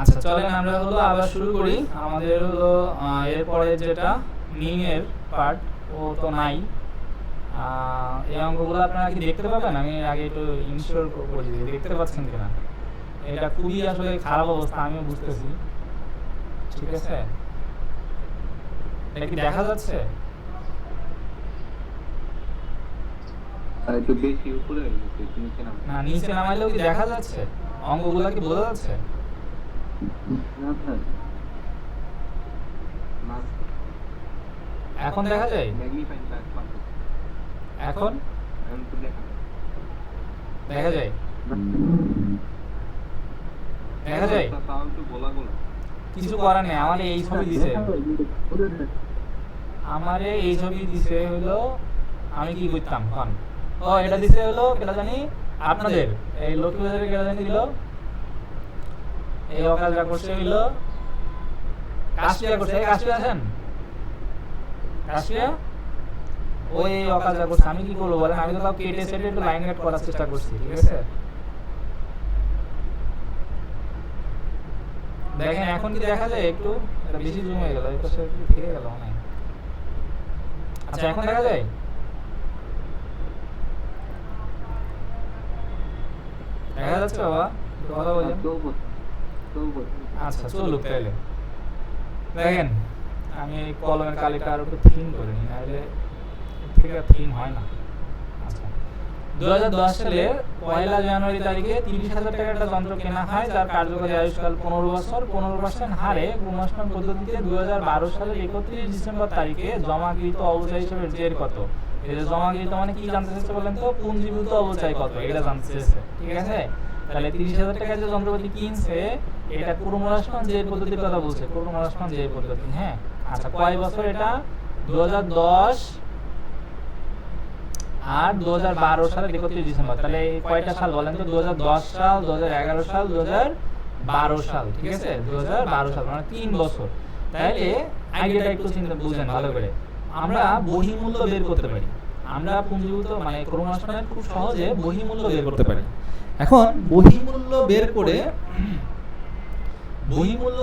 আচ্ছা চলেন আমরা হলো আবার শুরু করি। আমাদের হলো এরপরে যেটা মিং এর পার্ট ও তো নাই। এই অঙ্কগুলো আপনারা কি দেখতে পাবেন? আমি আগে একটু ইনশিওর করে দিই। দেখতে পাচ্ছেন কিনা? এটা খুবই আসলে খারাপ অবস্থা আমিও বুঝতেছি। ঠিক আছে? এটা কি দেখা যাচ্ছে? একটু বেশি উপরে। না নিচে নামাইলেও কি দেখা যাচ্ছে? অঙ্কগুলো কি বোঝা যাচ্ছে? এখন দেখা যায়? এখন? দেখা যায়। দেখা যায়? কিছু করার নেই আমার এই ছবি দিছে। আমারে এই ছবি দিছে হলো আমি কি করতাম? কন ও এটা দিছে হলো কেটা জানি? আপনাদের। এই লক্ষ্মীবাজারে কেটা জানি দিল? এই অকালটা করছে হইল কাশিয়া করছে। কাশিয়া আছেন? কাশিয়া ওই এই অকালটা করছে। আমি কি করব বলেন? আমি তো তাও কেটে সেটে একটু লাইন কাট করার চেষ্টা করছি, ঠিক আছে? দেখেন, এখন কি দেখা যায়? একটু বেশি জুম হয়ে গেল, এই পাশে ফিরে গেল হয়। আচ্ছা এখন দেখা যায়? দেখা যাচ্ছে বাবা কথা চৌবত আচ্ছা চলুক তাহলে। দেখেন আমি কলমের কালিটা আরও একটু থিন করে নিই নাহলে থেকে থিন হয় না। আচ্ছা। দু সালে পয়লা জানুয়ারি তারিখে তিরিশ হাজার টাকার একটা যন্ত্র কেনা হয় যার কার্যকরী আয়ুষ্কাল পনেরো বছর পনেরো পার্সেন্ট হারে গুণাসমান পদ্ধতিতে দু সালের একত্রিশ ডিসেম্বর তারিখে জমাকৃত অবচয় হিসেবে জের কত? এটা জমাকৃত মানে কি জানতে চাইছে বলেন তো? পুঞ্জীভূত অবচয় কত? এটা জানতে চাইছে ঠিক আছে? তাহলে তিরিশ হাজার টাকার যে যন্ত্রপাতি কিনছে, এটা ক্রমহ্রাসমান যে পদ্ধতির কথা বলছে ক্রমহ্রাসমান যে পদ্ধতি হ্যাঁ? আচ্ছা কয় বছর এটা? দু আর দু হাজার বারো সালের একত্রিশ ডিসেম্বর। তাহলে কয়টা সাল বলেন তো? দু হাজার দশ সাল দু হাজার এগারো সাল দু বারো সাল, ঠিক আছে? দু হাজার বারো সাল মানে তিন বছর। তাহলে আইডিয়াটা একটু চিন্তা বুঝেন ভালো করে। আমরা বহিমূল্য বের করতে পারি। আমরা পুঞ্জীভূত মানে ক্রমহ্রাসমানের খুব সহজে বহিমূল্য বের করতে পারি। এখন বহিমূল্য বের করে বহিমূল্য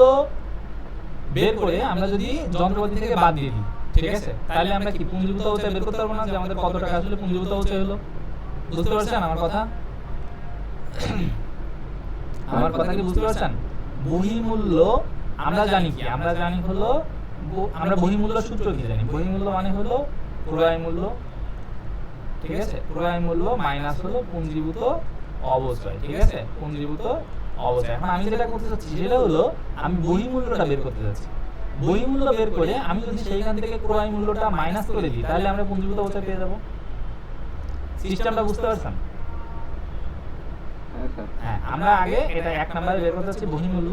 বের করে আমরা যদি যন্ত্রপাতি থেকে বাদ দিয়ে দিই, ঠিক আছে? তাহলে আমরা কি পুঞ্জীভূত অবস্থায় বের করতে পারব না যে আমাদের কত টাকা আসলে পুঞ্জীভূত অবস্থায় হলো? বুঝতে পারছেন আমার কথা? আমার কথা কি বুঝতে পারছেন? বহিমূল্য আমরা জানি কি? আমরা জানি হলো আমরা বহিমূল্য সূত্র কি জানি? বহিমূল্য মানে হলো ক্রয় মূল্য, ঠিক আছে? ক্রয় মূল্য মাইনাস হলো পুঞ্জীভূত ঠিক আছে? পুঞ্জীভূত এখন আমি যেটা করতে চাচ্ছি, সেটা হলো আমি বহিমূল্যটা বের করতে যাচ্ছি বহিমূল্য বের করে আমি যদি সেইখান থেকে ক্রয় মূল্যটা মাইনাস করে দিই, তাহলে আমরা পুঞ্জীভূত পেয়ে যাব? সিস্টেমটা বুঝতে পারছেন? হ্যাঁ আমরা আগে এটা এক নম্বরে বের করতে চাচ্ছি বহিমূল্য।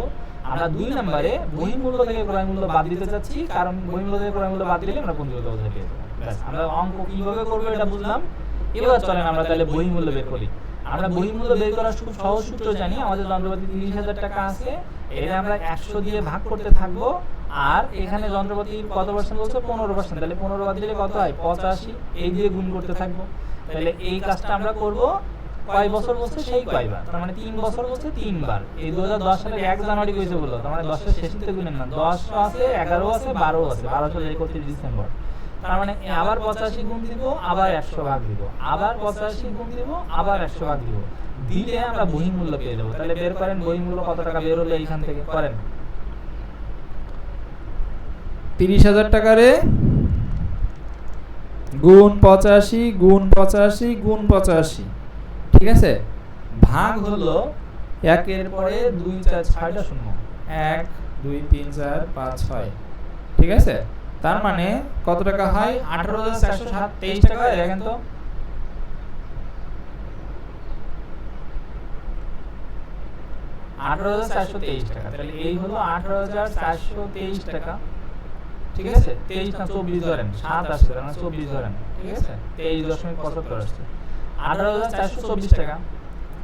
আমরা দুই নম্বরে বহিমূল্য থেকে ক্রয় মূল্য বাদ দিতে চাচ্ছি, কারণ বহিমূল্য থেকে ক্রয় মূল্য বাদ দিলে আমরা পুঞ্জীভূত অবস্থায় পেয়ে যাব। আমরা অঙ্ক কীভাবে করব এটা বুঝলাম। এবার চলেন আমরা তাহলে বহিমূল্য বের করি। আমরা বহিমূল্য বের করার খুব সহজ সূত্র জানি, আমাদের যন্ত্রপাতি তিরিশ হাজার টাকা আছে এটা আমরা একশো দিয়ে ভাগ করতে থাকব, আর এখানে যন্ত্রপাতি কত পার্সেন্ট বলছে? পনেরো পার্সেন্ট তাহলে পনেরো বাদ দিলে কত হয়? পঁচাশি। এই দিয়ে গুণ করতে থাকব। তাহলে এই কাজটা আমরা করব কয় বছর বলছে? সেই কয়বার। তার মানে তিন বছর বলছে তিনবার। এই দু হাজার দশ সালের এক জানুয়ারি কইছে বলল। তার মানে দশের শেষে গুণেন না। দশ আছে, এগারো আছে, বারো আছে। বারো সালের একত্রিশ ডিসেম্বর। তার মানে আবার পঁচাশি গুণ দিব আবার একশো ভাগ দিব। আবার পঁচাশি গুণ দিব আবার একশো ভাগ দিব। দিলে আমরা বহিমূল্য পেয়ে যাব। তাহলে বের করেন বহিমূল্য কত টাকা বের হলো এইখান থেকে? করেন। তিরিশ হাজার টাকারে গুণ পঁচাশি গুণ পঁচাশি গুণ পঁচাশি। ঠিক আছে? ভাগ হলো একের পরে দুই চার ছয়টা শূন্য। এক দুই তিন চার পাঁচ ছয়। ঠিক আছে? তার মানে কত টাকা হয়? আঠারো হাজার চারশো সাত তেইশ টাকা হয়, দেখেন তো আঠারো হাজার চারশো তেইশ টাকা। তাহলে এই হলো আঠারো হাজার চারশো তেইশ টাকা। ঠিক আছে? তেইশ না চব্বিশ ধরেন সাত আসছে না চব্বিশ ধরেন। ঠিক আছে? তেইশ দশমিক পঁচাত্তর আসছে। আঠারো হাজার চারশো চব্বিশ টাকা।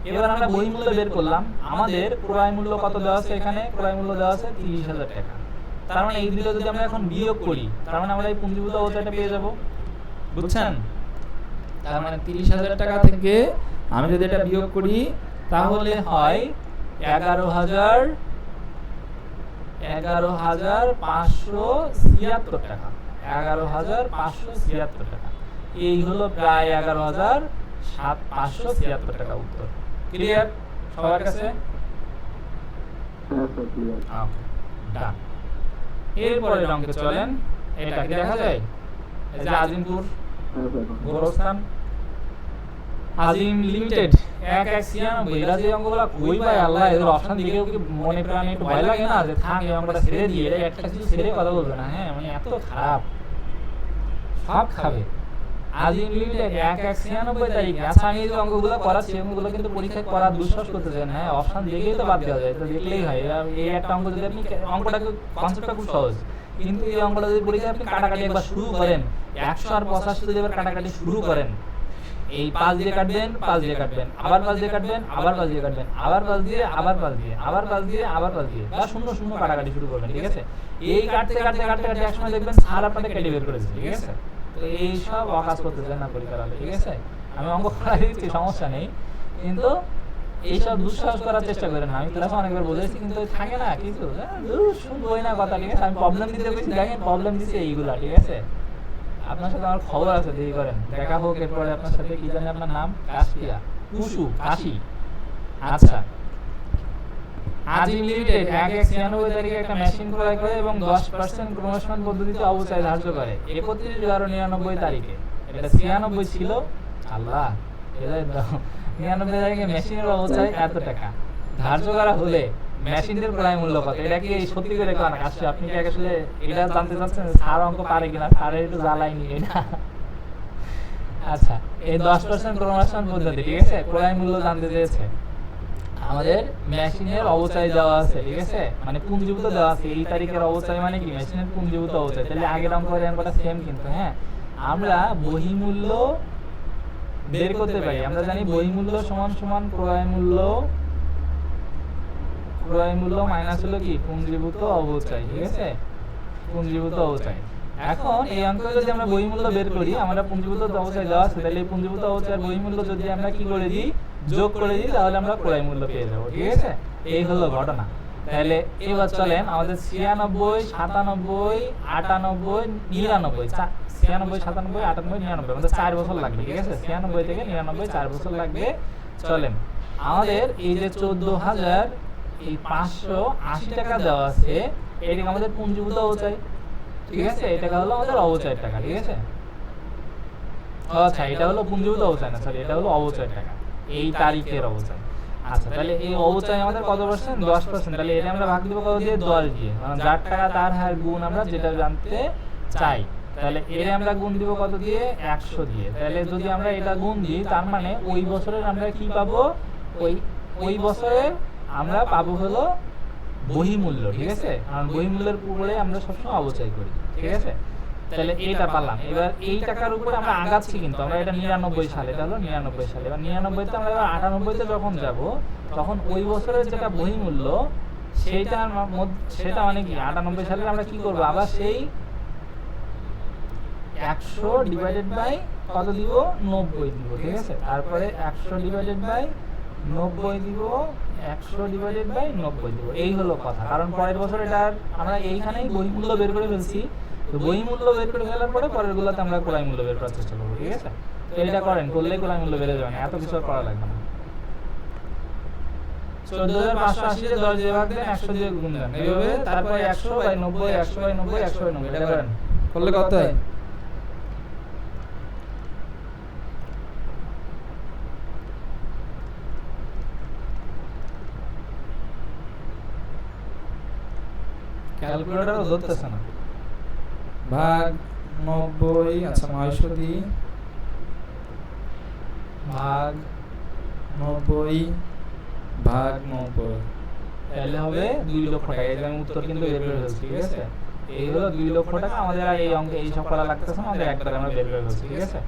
এবার আমরা বহিমূল্য বের করলাম। আমাদের ক্রয় মূল্য কত দেওয়া আছে এখানে? ক্রয় মূল্য দেওয়া আছে তিরিশ হাজার টাকা। তার মানে এই দুটো যদি আমরা এখন বিয়োগ করি তার মানে আমরা এই পুঞ্জীভূত অবস্থাটা পেয়ে যাব। বুঝছেন? তার মানে তিরিশ হাজার টাকা থেকে আমি যদি এটা বিয়োগ করি তাহলে হয় এগারো হাজার এগারো হাজার পাঁচশো ছিয়াত্তর টাকা। এগারো হাজার পাঁচশো ছিয়াত্তর টাকা। এই হলো প্রায় এগারো হাজার সাত পাঁচশো ছিয়াত্তর টাকা উত্তর। ক্লিয়ার সবার কাছে? হ্যাঁ ডান এরপরের রংকে চলেন এটা কি দেখা যায়। এই যে আজিমপুর গোরস্থান, আজিম লিমিটেড, এক এক ছিয়ানব্বই, এরা যে অঙ্কগুলো কই ভাই আল্লাহ, এদের অপশন দিকে কি মনে প্রাণে একটু ভয় লাগে না যে থাক, এই অঙ্গটা ছেড়ে দিয়ে একটা কিছু ছেড়ে কথা বলবে না? হ্যাঁ মানে এত খারাপ। সব খাবে। হ্যাঁ এই কাটাকাটি শুরু করেন এই পাঁচ দিয়ে কাটবেন, পাঁচ দিয়ে কাটবেন, আবার পাঁচ দিয়ে কাটবেন, আবার পাঁচ দিয়ে কাটবেন, আবার পাঁচ দিয়ে, আবার পাঁচ দিয়ে, আবার পাঁচ দিয়ে, আবার পাঁচ দিয়ে, বা শূন্য শূন্য কাটাকাটি শুরু করবেন, ঠিক আছে? এই কাটতে কাটতে কাটতে কাটতে একসময় দেখবেন সার আপনাদের কেটে বের করেছে, ঠিক আছে? তো এই সব অকাজ না হলে ঠিক আছে? আমি অঙ্ক করাই দিচ্ছি সমস্যা নেই। কিন্তু এইসব দুঃসাহস করার চেষ্টা করেন না। আমি ক্লাসে অনেকবার বলেছি কিন্তু থাকে না কিছু হ্যাঁ, না কথা ঠিক আছে? আমি প্রবলেম দিতে পেরেছি দেখেন প্রবলেম দিচ্ছে এইগুলা ঠিক আছে? আপনার সাথে আমার খবর আছে দেরি করেন। দেখা হোক এরপরে আপনার সাথে কি জানি আপনার নাম? কাশিয়া কুসু কাশি। আচ্ছা। আজিম লিমিটেড এক এক ছিয়ানব্বই তারিখে একটা মেশিন ক্রয় করে এবং দশ পার্সেন্ট প্রমোশন পদ্ধতিতে অবস্থায় ধার্য করে, একত্রিশ বারো নিরানব্বই তারিখে। এটা ছিয়ানব্বই ছিল? আল্লাহ নিরানব্বই তারিখে মেশিনের অবস্থায় এত টাকা। ধার্য করা হলে মেশিনের প্রায় মূল্য কত? এটা কি সত্যি করে কেন? আসলে আপনি কি আসলে এটা জানতে চাচ্ছেন সার অঙ্ক পারে কিনা? সারের একটু জ্বালাই নিয়ে এটা। আচ্ছা এই দশ পার্সেন্ট প্রমোশন পদ্ধতি, ঠিক আছে? ক্রয় মূল্য জানতে চেয়েছে। আমাদের মেশিনের অবস্থায় দেওয়া আছে, ঠিক আছে? মানে পুঞ্জীভূত দেওয়া আছে, এই তারিখের অবস্থায় মানে কি? মেশিনের পুঞ্জীভূত অবস্থায়। তাহলে আগের অঙ্কের অঙ্কটা সেম কিন্তু হ্যাঁ? আমরা বহিমূল্য বের করতে পারি। আমরা জানি বহিমূল্য সমান সমান ক্রয় মূল্য ক্রয় মূল্য মাইনাস হলো কি? পুঞ্জীভূত অবস্থায়, ঠিক আছে? পুঞ্জীভূত অবস্থায়। এখন এই অঙ্ক যদি আমরা বহিমূল্য বের করি, আমরা পুঞ্জীভূত অবস্থায় দেওয়া আছে, তাহলে এই পুঞ্জীভূত অবস্থার বহিমূল্য যদি আমরা কি করে দিই, যোগ করে দিই, তাহলে আমরা ক্রয় মূল্য পেয়ে যাব, ঠিক আছে? এই হলো ঘটনা। তাহলে এবার চলেন আমাদের ছিয়ানব্বই, সাতানব্বই, আটানব্বই, নিরানব্বই ছিয়ানব্বই, সাতানব্বই, আটানব্বই, নিরানব্বই, আমাদের চার বছর লাগবে, ঠিক আছে? ছিয়ানব্বই থেকে নিরানব্বই, চার বছর লাগবে। চলেন, আমাদের এই যে চোদ্দ হাজার, এই পাঁচশো আশি টাকা দেওয়া আছে, এটাকে আমাদের পুঞ্জীভূত অবচাই ঠিক আছে হলো আমাদের অবচয়ের টাকা ঠিক আছে? আচ্ছা এটা হলো পুঞ্জীভূত অবচয় না সরি এটা হলো অবচয়ের টাকা। এই তারিখের অবচয়। আচ্ছা তাহলে এই অবচয় আমাদের কত পার্সেন্ট দশ পার্সেন্ট তাহলে এটা আমরা ভাগ দিব কত দিয়ে দশ দিয়ে। মানে যার টাকা তার হার গুণ আমরা যেটা জানতে চাই তাহলে এর আমরা গুণ দিব কত দিয়ে? একশো দিয়ে। তাহলে যদি আমরা এটা গুণ দিই তার মানে ওই বছরের আমরা কি পাবো? ওই ওই বছরের আমরা পাবো হলো বহিমূল্য ঠিক আছে? কারণ বহিমূল্যের উপরে আমরা সবসময় অবচয় করি ঠিক আছে? তাহলে এইটা পারলাম। এবার এই টাকার উপরে আমরা আগাচ্ছি কিন্তু। আমরা এটা নিরানব্বই সালে এটা হলো নিরানব্বই সালে। এবার নিরানব্বইতে আমরা এবার আটানব্বইতে যখন যাব তখন ওই বছরের যেটা বহিমূল্য সেইটার সেটা মানে কি? আটানব্বই সালে আমরা কি করব? আবার সেই একশো ডিভাইডেড বাই কত দিব? নব্বই দিব ঠিক আছে? তারপরে একশো ডিভাইডেড বাই নব্বই দিব একশো ডিভাইডেড বাই নব্বই দিব। এই হলো কথা। কারণ পরের বছর এটা আমরা এইখানেই বহিমূল্য বের করে ফেলছি। তো বহিমূল্য বের করে ফেলার পরে পরের গুলোতে আমরা ক্রয় মূল্য বের করার চেষ্টা করব, ঠিক আছে? তো এটা করেন, করলেই ক্রয় মূল্য বেড়ে যাবে না। এত কিছু করা লাগবে না। চোদ্দ হাজার পাঁচশো আশিতে দশ দিয়ে ভাগ দেন একশো দিয়ে গুণ দেন এইভাবে তারপরে একশো বাই নব্বই, একশো বাই নব্বই, একশো বাই নব্বই, এটা করেন। করলে কত হয়? ক্যালকুলেটরও ধরতেছে না। ভাগ নব্বই আচ্ছা নয়শো দিই ভাগ নব্বই ভাগ নব্বই। তাহলে হবে দুই লক্ষ টাকা। এই আমি উত্তর কিন্তু বের করে ফেলছি ঠিক আছে? এই হলো দুই লক্ষ টাকা। আমাদের আর এই অঙ্কে এই সব করা লাগতেছে না আমাদের একবারে আমরা বের করে ফেলছি ঠিক আছে?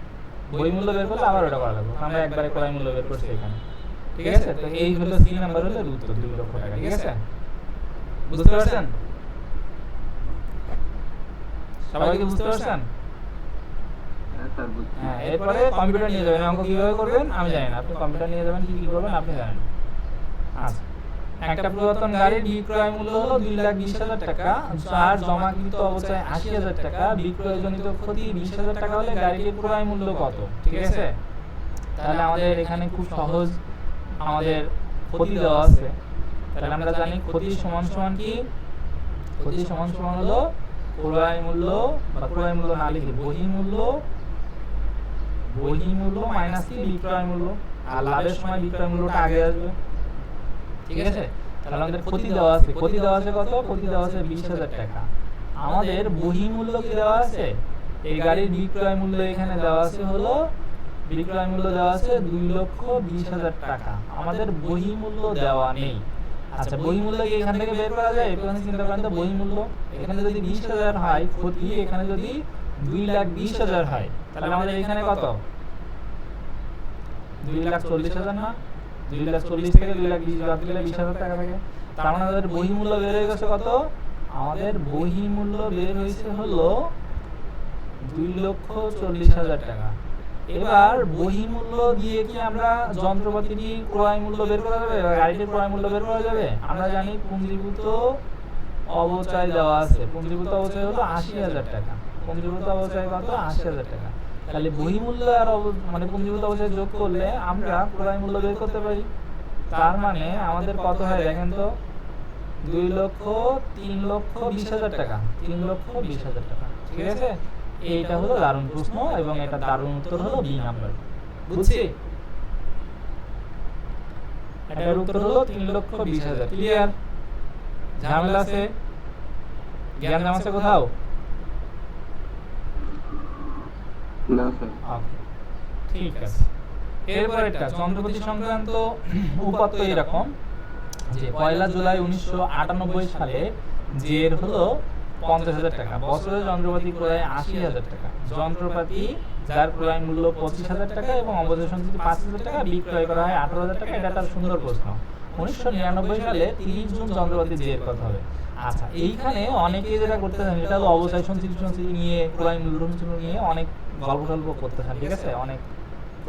বই মূল্য বের করলে আবার ওটা করা লাগবে আমরা একবারে ক্রয় মূল্য বের করছি এখানে ঠিক আছে? তো এই হলো তিন নাম্বার হলো উত্তর দুই লক্ষ টাকা ঠিক আছে? বুঝতে পারছেন? সবাই কি বুঝতে পারছেন? হ্যাঁ হ্যাঁ এরপরে কম্পিউটার নিয়ে যাবেন। অঙ্ক কীভাবে করবেন? আমি জানি না। আপনি কম্পিউটার নিয়ে যাবেন কি কি করবেন আপনি জানেন। আচ্ছা। একটা পুরাতন গাড়ির বিক্রয় মূল্য হলো দুই লাখ বিশ হাজার টাকা। আর জমাকৃত অবস্থায় আশি হাজার টাকা। বিক্রয়জনিত ক্ষতি বিশ হাজার টাকা হলে গাড়িটির ক্রয় মূল্য কত? ঠিক আছে? তাহলে আমাদের এখানে খুব সহজ আমাদের ক্ষতি দেওয়া আছে। তাহলে আমরা জানি ক্ষতি সমান সমান কি? ক্ষতি সমান সমান হলো ক্রয় মূল্য বা ক্রয় মূল্য না লিখে বহি মূল্য বহি মূল্য মাইনাস কি? বিক্রয় মূল্য। আর লাভের সময় বিক্রয় মূল্যটা আগে আসবে। ঠিক আছে? তাহলে আমাদের ক্ষতি দেওয়া আছে। ক্ষতি দেওয়া আছে কত? ক্ষতি দেওয়া আছে বিশ হাজার টাকা। আমাদের বহি মূল্য কি দেওয়া আছে? এই গাড়ির বিক্রয় মূল্য এখানে দেওয়া আছে হলো, বিক্রয় মূল্য দেওয়া আছে দুই লক্ষ বিশ হাজার টাকা। আমাদের বহি মূল্য দেওয়া নেই। আচ্ছা বহি মূল্য কি এখান থেকে বের করা যায়? চিন্তা করেন তো বহি মূল্য এখানে যদি বিশ হাজার হয় ক্ষতি এখানে যদি দুই লাখ বিশ হাজার হয়? তাহলে আমাদের এখানে কত? দুই লাখ চল্লিশ হাজার না? দুই লাখ চল্লিশ থেকে দুই লাখ বিশ দিলে বিশ হাজার টাকা থাকে তার মানে আমাদের বহি মূল্য বের হয়ে গেছে কত? আমাদের বহি মূল্য বের হয়েছে হলো দুই লক্ষ চল্লিশ হাজার টাকা। এবার বহি মূল্য দিয়ে কি আমরা ক্রয় মূল্য বের করা যাবে? গাড়িটির ক্রয় মূল্য বের করা যাবে? আমরা জানি পুঞ্জীভূত অবচয় দেওয়া আছে। পুঞ্জীভূত অবচয় হলো আশি হাজার টাকা। পুঞ্জীভূত অবচয় কত? আশি হাজার টাকা। তাহলে বহি মূল্য আর মানে পুঞ্জীভূত অবচয় যোগ করলে আমরা ক্রয় মূল্য বের করতে পারি। তার মানে আমাদের কত হয় দেখেন তো? দুই লক্ষ তিন লক্ষ বিশ হাজার টাকা। তিন লক্ষ বিশ হাজার টাকা। ঠিক আছে? এইটা হলো দারুণ প্রশ্ন এবং এটা দারুণ উত্তর হলো বি নাম্বার বুঝছি? এটার উত্তর হলো তিন লক্ষ বিশ হাজার। ক্লিয়ার ঝামেলা আছে? জ্ঞান আছে কোথাও? না স্যার। ঠিক আছে। এরপর একটা চন্দ্রপতি সংক্রান্ত উপাত্ত এরকম যে পয়লা জুলাই উনিশশো আটানব্বই সালে জের হলো পঞ্চাশ হাজার টাকা বছরে যন্ত্রপাতি ক্রয় আশি হাজার টাকা, যন্ত্রপাতি যার ক্রয় মূল্য পঁচিশ হাজার টাকা এবং অবধি সঞ্চিতি পাঁচ হাজার টাকা, বিক্রয় করা হয় আঠারো হাজার টাকা, এটা তার সুন্দর প্রশ্ন। উনিশশো নিরানব্বই সালে তিরিশ জুন যন্ত্রপাতি জের কথা হবে। আচ্ছা এইখানে অনেকেই যেটা করতেছেন এটা হলো অবচয় সঞ্চিতি সঞ্চিতি নিয়ে, ক্রয় মূল্য নিয়ে অনেক গল্প টল্প করতেছেন ঠিক আছে? অনেক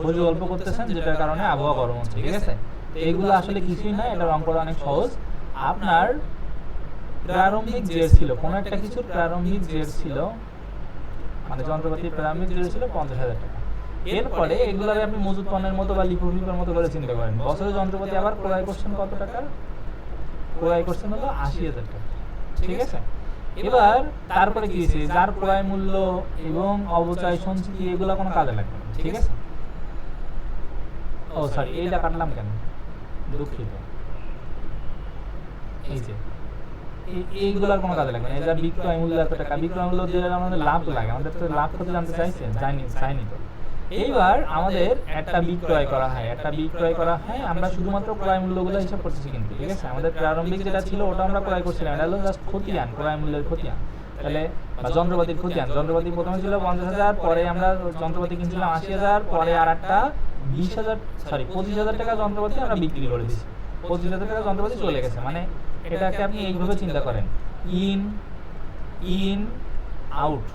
বই গল্প করতেছেন যেটার কারণে আবহাওয়া গরম হচ্ছে, ঠিক আছে? এগুলো আসলে কিছুই না, এটা রং করা অনেক সহজ। আপনার প্রারম্ভিক জের ছিল কোনো একটা কিছুর প্রারম্ভিক জের ছিল মানে যন্ত্রপাতির প্রারম্ভিক জের ছিল পঞ্চাশ হাজার টাকা। এরপরে এগুলারে আপনি মজুদ পণ্যের মতো বা লিপোলিপের মতো করে চিন্তা করেন। বছরে যন্ত্রপাতি আবার ক্রয় করছেন কত টাকার ক্রয় করছেন হলো আশি হাজার টাকা। ঠিক আছে? এবার তারপরে কি হয়েছে? যার ক্রয় মূল্য এবং অবচয় সঞ্চিতি এগুলো কোনো কাজে লাগবে না, ঠিক আছে? ও সরি এইটা কাটলাম কেন? দুঃখিত। এই যে এইগুলার কোনো কাজে লাগবে না। এটা বিক্রয় মূল্য এত টাকা, বিক্রয় মূল্য দিয়ে আমাদের লাভ লাগে, আমাদের তো লাভ জানতে চাইছেন যাইনি চাইনি তো। এইবার আমাদের একটা বিক্রয় করা হয়, একটা বিক্রয় করা হয়, আমরা শুধুমাত্র ক্রয় মূল্যগুলো হিসাব করতেছি কিন্তু, ঠিক আছে? আমাদের প্রারম্ভিক যেটা ছিল, ওটা আমরা ক্রয় করছিলাম, এটা হলো জাস্ট খতিয়ান, ক্রয় মূল্যের খতিয়ান। তাহলে যন্ত্রপাতির খতিয়ান, যন্ত্রপাতি প্রথমে ছিল পঞ্চাশ হাজার, পরে আমরা যন্ত্রপাতি কিনছিলাম আশি হাজার, পরে আর একটা বিশ হাজার সরি পঁচিশ হাজার টাকা যন্ত্রপাতি আমরা বিক্রি করে দিচ্ছি পঁচিশ হাজার টাকা যন্ত্রপাতি চলে গেছে মানে এটাকে আপনি এইভাবে চিন্তা করেন। ইন ইন আউট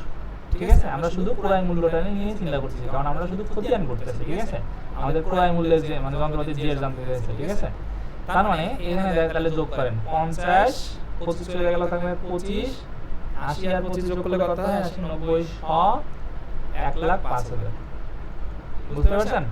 ঠিক আছে? আমরা শুধু ক্রয় মূল্যটা নিয়ে চিন্তা করতেছি কারণ আমরা শুধু খতিয়ান করতেছি ঠিক আছে? আমাদের ক্রয় মূল্যের যে মানে যন্ত্রপাতির জের জানতে চাইছে ঠিক আছে? তার মানে এখানে দেখা তাহলে যোগ করেন। পঞ্চাশ পঁচিশ চলে গেল থাকবে পঁচিশ আশি আর পঁচিশ যোগ করলে কত হয়? আশি নব্বই শ এক লাখ পাঁচ হাজার। বুঝতে পারছেন?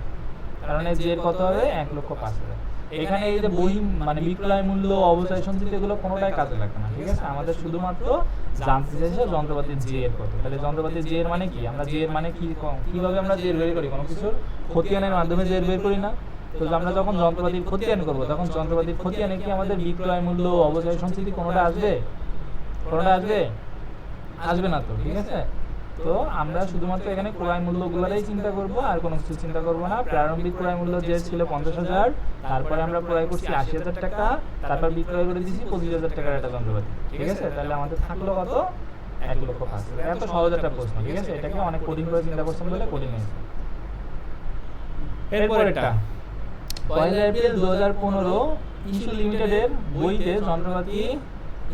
কারণ এই জের কত হবে? এক লক্ষ পাঁচ হাজার। এখানে এই যে বই মানে বিক্রয় মূল্য, অবচয় সঞ্চিত, এগুলো কোনোটাই কাজে লাগবে না, ঠিক আছে? আমাদের শুধুমাত্র জানতে চাইছে যন্ত্রপাতির জের কত তাহলে যন্ত্রপাতির জের মানে কি? আমরা জের মানে কি ক- কীভাবে আমরা জের বের করি? কোনো কিছুর খতিয়ানের মাধ্যমে জের বের করি না। তো আমরা যখন যন্ত্রপাতির খতিয়ান করব, তখন যন্ত্রপাতির খতিয়ানে কি আমাদের বিক্রয় মূল্য, অবচয় সঞ্চিতি কোনোটা আসবে? কোনোটা আসবে? আসবে না তো, ঠিক আছে? তো আমরা শুধুমাত্র এখানে ক্রয় মূল্যগুলোরই চিন্তা করব, আর কোনো কিছু চিন্তা করব না। প্রারম্ভিক ক্রয় মূল্য যে ছিল পঞ্চাশ হাজার, তারপরে আমরা ক্রয় করছি আশি হাজার টাকা, তারপর বিক্রয় করে দিয়েছি পঁচিশ হাজার টাকার একটা যন্ত্রপাতি। ঠিক আছে? তাহলে আমাদের থাকল কত? এক লক্ষ পাঁচ হাজার। এত সহজ একটা প্রশ্ন, ঠিক আছে? এটাকে অনেক কঠিন করে চিন্তা করছেন বলে কঠিন হয়েছে। এরপর এটা পয়লা এপ্রিল দু হাজার পনেরো, ইস্যু লিমিটেডের বইতে যন্ত্রপাতি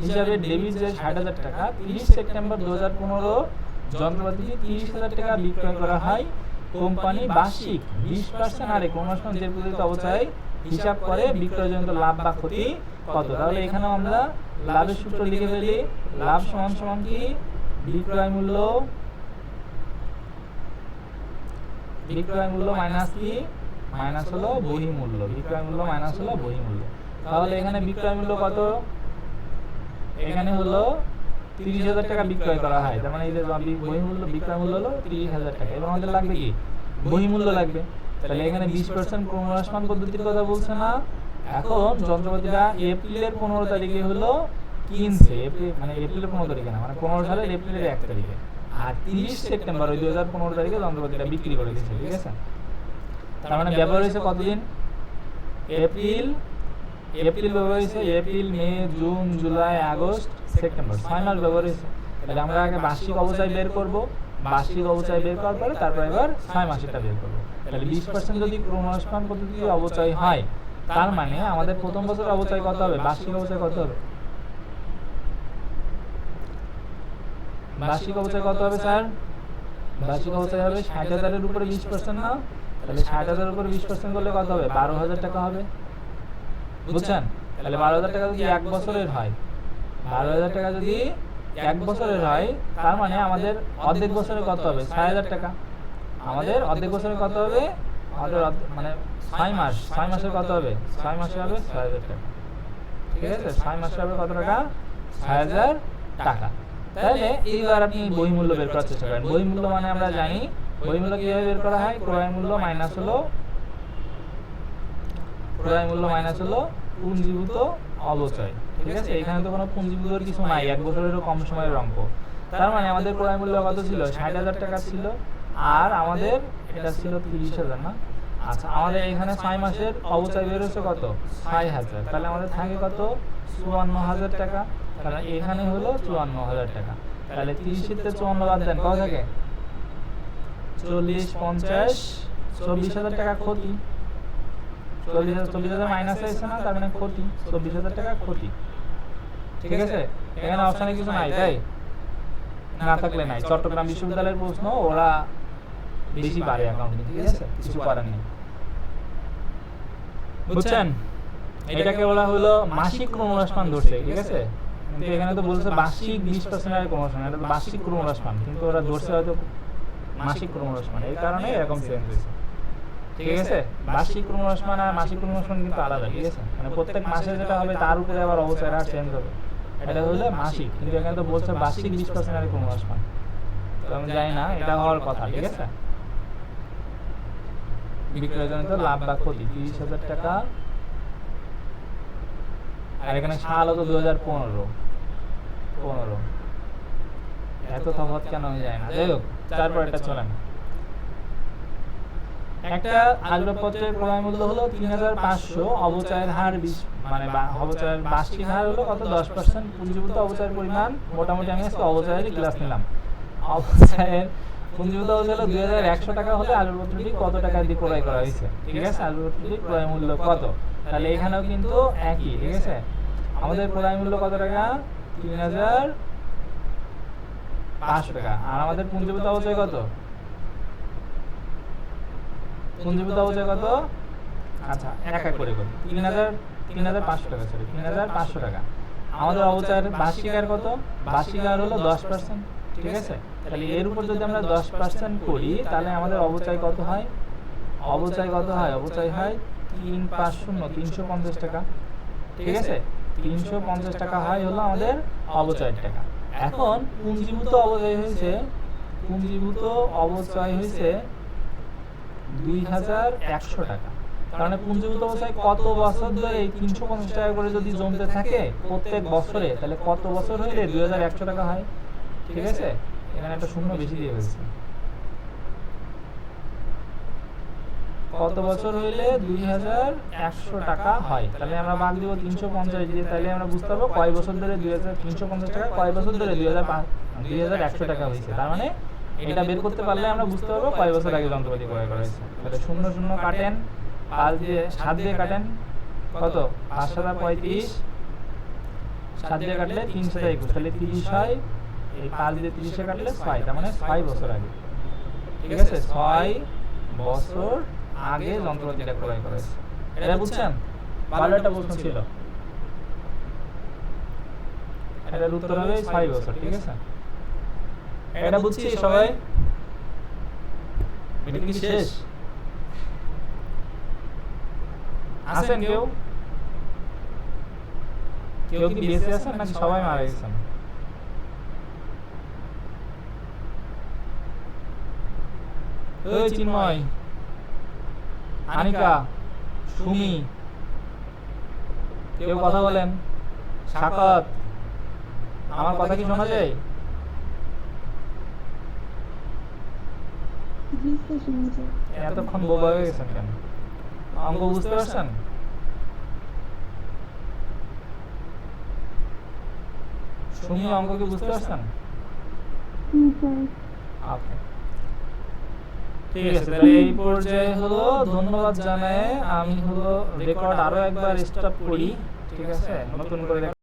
হিসাবে ডেবিট যে ষাট হাজার টাকা, তিরিশ সেপ্টেম্বর দু হাজার পনেরো যন্ত্রপাতিটি তিরিশ হাজার টাকা বিক্রয় করা হয়। কোম্পানি বার্ষিক বিশ পার্সেন্ট হারে ক্রমশ যে প্রতিত অবস্থায় হিসাব করে বিক্রয়জনিত লাভ বা ক্ষতি কত? তাহলে এখানেও আমরা লাভের সূত্র লিখে ফেলি। লাভ সমান সমান কি? বিক্রয় মূল্য বিক্রয় মূল্য মাইনাস কি? মাইনাস হলো বহি মূল্য। বিক্রয় মূল্য মাইনাস হলো বহি মূল্য। তাহলে এখানে বিক্রয় মূল্য কত? এখানে হলো তিরিশ হাজার টাকা বিক্রয় করা হয়। তার মানে এদের বহি মূল্য বিক্রয় মূল্য হলো তিরিশ হাজার টাকা। এবার আমাদের লাগবে কি? বহি মূল্য লাগবে। তাহলে এখানে বিশ পার্সেন্ট ক্রমহ্রাসমান পদ্ধতির কথা বলছে না। এখন যন্ত্রপাতিটা এপ্রিলের পনেরো তারিখে হলো কিনছে মানে এপ্রিলের পনেরো তারিখে না মানে পনেরো সালের এপ্রিলের এক তারিখে। আর তিরিশ সেপ্টেম্বর, ওই দু হাজার পনেরো তারিখে যন্ত্রপাতিটা বিক্রি করে দিচ্ছে, ঠিক আছে? তার মানে ব্যবহার হয়েছে কতদিন? এপ্রিল এপ্রিল ব্যবহার হয়েছে, April, May, June, July, August, September ছয় মাস ব্যবহার হয়েছে। তাহলে আমরা আগে বার্ষিক অবচয় বের করব। বার্ষিক অবচয় বের করার পরে তারপর এবার ছয় মাসেরটা বের করব। তাহলে বিশ পার্সেন্ট যদি ক্রমহ্রাসমান পদ্ধতিতে অবচয় হয়, তার মানে আমাদের প্রথম বছর অবচয় কত হবে? বার্ষিক অবচয় কত হবে? বার্ষিক অবচয় কত হবে, স্যার? বার্ষিক অবচয় হবে ষাট হাজারের উপরে বিশ পার্সেন্ট না? তাহলে ষাট হাজারের উপরে বিশ পার্সেন্ট করলে কত হবে? বারো হাজার টাকা হবে। বুঝছেন? তাহলে বারো হাজার টাকা যদি এক বছরের হয় বারো হাজার টাকা যদি এক বছরের হয় তার মানে আমাদের অর্ধেক বছরে কত হবে? ছয় হাজার টাকা। আমাদের অর্ধেক বছরে কত হবে? আমাদের মানে ছয় মাস ছয় মাসের কত হবে? ছয় মাসে হবে ছয় হাজার টাকা। ঠিক আছে? ছয় মাসে হবে কত টাকা? ছয় হাজার টাকা। তাহলে এইবার আপনি বহিমূল্য বের করার চেষ্টা করেন। বহিমূল্য মানে আমরা জানি বহিমূল্য কীভাবে বের করা হয়? ক্রয় মূল্য মাইনাস হলো ক্রয় মূল্য মাইনাস হলো পুঞ্জীভূত অবচয় ঠিক আছে? এখানে তো কোনো পুঞ্জীভূতর কিছু নাই, এক বছরেরও কম সময়ের অঙ্ক। তার মানে আমাদের ক্রয় মূল্য কত ছিল? ষাট হাজার টাকা ছিল। আর আমাদের এটা ছিল তিরিশ হাজার, না? আচ্ছা আমাদের এখানে ছয় মাসের অবচয় বেরোচ্ছে কত? ছয় হাজার। তাহলে আমাদের থাকে কত? চুয়ান্ন হাজার টাকা। তাহলে এখানে হলো চুয়ান্ন হাজার টাকা। তাহলে তিরিশের চুয়ান্ন বাদ দেন, কত থাকে? চল্লিশ, পঞ্চাশ, চব্বিশ হাজার টাকা ক্ষতি। চল্লিশ হাজার চল্লিশ হাজার মাইনাস হয়েছে না তার মানে ক্ষতি। চব্বিশ হাজার টাকা ক্ষতি। ঠিক আছে? এখানে অপশানে কিছু নাই তাই? না থাকলে নাই। চট্টগ্রাম বিশ্ববিদ্যালয়ের প্রশ্ন ওরা বেশি পারে অ্যাকাউন্টিং ঠিক আছে? কিছু করার নেই। বুঝছেন? এটাকে বলা হলো মাসিক ক্রমহ্রাসমান ধরছে ঠিক আছে? কিন্তু এখানে তো বলছে বার্ষিক বিশ পার্সেন্ট আগে ক্রমহ্রাসমান এটা বার্ষিক ক্রমহ্রাসমান কিন্তু ওরা ধরছে হয়তো মাসিক ক্রমহ্রাসমান এই কারণে এরকম চেঞ্জ হয়েছে। ঠিক আছে? বার্ষিক ক্রমহ্রাসমান আর মাসিক ক্রমহ্রাসমান কিন্তু আলাদা ঠিক আছে? মানে প্রত্যেক মাসে যেটা হবে তার উপরে আবার চেঞ্জ হবে। এটা হলো মাসিক কিন্তু এখানে তো বলছে বার্ষিক বিশ পার্সেন্ট ক্রমহ্রাসমান তো আমি জানি না এটা হওয়ার কথা ঠিক আছে? বিক্রয়জনিত লাভ বা ক্ষতি তিরিশ হাজার টাকা। আর এখানে সাল হতো দু হাজার পনেরো। পনেরো। এত তফাৎ কেন আমি জানি না। যাই হোক তারপর এটা চলেন। একটা আসবাবপত্রের ক্রয় মূল্য হলো তিন হাজার পাঁচশো, অবচয়ের হার বিশ মানে অবচয়ের বার্ষিক হার হলো কত? দশ পার্সেন্ট পুঞ্জীভূত অবচয়ের পরিমাণ। মোটামুটি আমি আজকে অবচয়েরই ক্লাস নিলাম। অবচয়ের পুঞ্জীভূত অবচয় হলো দুই হাজার একশো টাকা হলে আসবাবপত্রটি কত টাকা দিয়ে ক্রয় করা হয়েছে? ঠিক আছে? আসবাবপত্রটির ক্রয় মূল্য কত? তাহলে এখানেও কিন্তু একই, ঠিক আছে? আমাদের ক্রয় মূল্য কত টাকা? তিন হাজার পাঁচশো টাকা। আর আমাদের পুঞ্জীভূত অবচয় কত? পুঞ্জীভূত অবচয় কত? আচ্ছা এক এক করে করি। তিন হাজার তিন হাজার পাঁচশো টাকা সরি তিন হাজার পাঁচশো টাকা। আমাদের অবচয়ের বার্ষিক আয় কত? বার্ষিক আয় হলো দশ পার্সেন্ট ঠিক আছে? তাহলে এর উপর যদি আমরা দশ পার্সেন্ট করি তাহলে আমাদের অবচয় কত হয়? অবচয় কত হয়? অবচয় হয় তিন পাঁচ শূন্য তিনশো পঞ্চাশ টাকা ঠিক আছে? তিনশো পঞ্চাশ টাকা হয় হলো আমাদের অবচয়ের টাকা। এখন পুঞ্জীভূত অবচয় হয়েছে? পুঞ্জীভূত অবচয় হয়েছে? দুই হাজার একশো টাকা। কারণ পুঞ্জীভূত অবস্থায় কত বছর ধরে এই তিনশো পঞ্চাশ টাকা করে যদি জমতে থাকে প্রত্যেক বছরে তাহলে কত বছর হইলে দুই হাজার একশো টাকা হয়? ঠিক আছে? এখানে একটা শূন্য বেশি দিয়ে ফেলছে। কত বছর হইলে দুই হাজার একশো টাকা হয়? তাহলে আমরা ভাগ দিব তিনশো পঞ্চাশ দিয়ে। তাহলে আমরা বুঝতে পারব কয় বছর ধরে দুই হাজার তিনশো পঞ্চাশ টাকা কয় বছর ধরে দুই হাজার দুই হাজার একশো টাকা হয়েছে। তার মানে এটা বের করতে পারলে আমরা বুঝতে পারব কয় বছর আগে যন্ত্রপাতি ক্রয় করা হয়েছে। তাহলে শূন্য শূন্য কাটেন, পাঁচ দিয়ে সাত দিয়ে কাটেন, কত? পাঁচ সাতা পঁয়ত্রিশ, সাত দিয়ে কাটলে তিন সাতা একুশ, তাহলে তিরিশ হয়, এই পাঁচ দিয়ে তিরিশে কাটলে ছয়, তার মানে ছয় বছর আগে। ঠিক আছে? ছয় বছর আগে যন্ত্রপাতিটা ক্রয় করা হয়েছে। এটা বুঝছেন? ভালো একটা প্রশ্ন ছিল। এটার উত্তর হবে ছয় বছর, ঠিক আছে? এটা বুঝছি সবাই? মিটিং কি শেষ? আছেন কেউ? কেউ? কি বেঁচে আছেন নাকি সবাই মারা গেছেন? ওই চিন্ময়। আনিকা সুমি। কেউ কথা বলেন? সাকত। আমার কথা কি শোনা যায়? এতক্ষণ বোবা হয়ে গেছেন কেন? অঙ্ক বুঝতে পারছেন? সুমি কি বুঝতে পারছেন? ওকে। ঠিক আছে তাহলে এই পর্যায়ে হলো ধন্যবাদ জানায়। আমি হলো রেকর্ড আরও একবার স্টপ করি। ঠিক আছে? নতুন করে